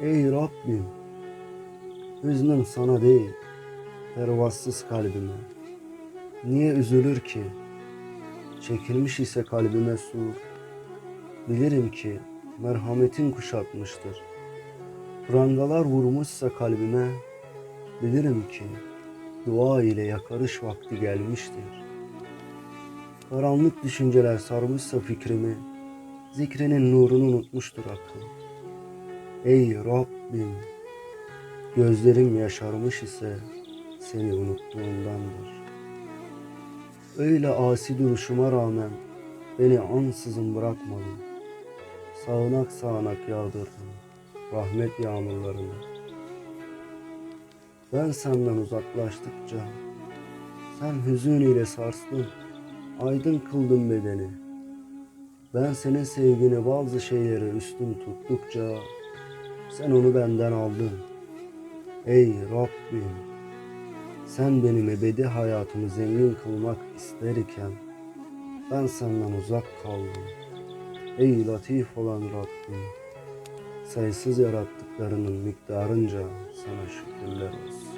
Ey Rabbim, hüznüm sana değil, pervasız kalbime. Niye üzülür ki? Çekilmiş ise kalbime sur. Bilirim ki merhametin kuşatmıştır. Prangalar vurmuşsa kalbime, bilirim ki dua ile yakarış vakti gelmiştir. Karanlık düşünceler sarmışsa fikrimi, zikrinin nurunu unutmuştur akıl. Ey Rabbim, gözlerim yaşarmış ise seni unuttuğumdandır. Öyle asi duruşuma rağmen beni ansızın bırakmadın. Sağanak sağanak yağdırdın rahmet yağmurlarını. Ben senden uzaklaştıkça sen hüzün ile sarstın, aydın kıldın bedeni. Ben senin sevgini bazı şeylere üstün tuttukça sen onu benden aldın. Ey Rabbim, sen benim ebedi hayatımı zengin kılmak isterken ben senden uzak kaldım. Ey latif olan Rabbim, sayısız yarattıklarının miktarınca sana şükürler olsun.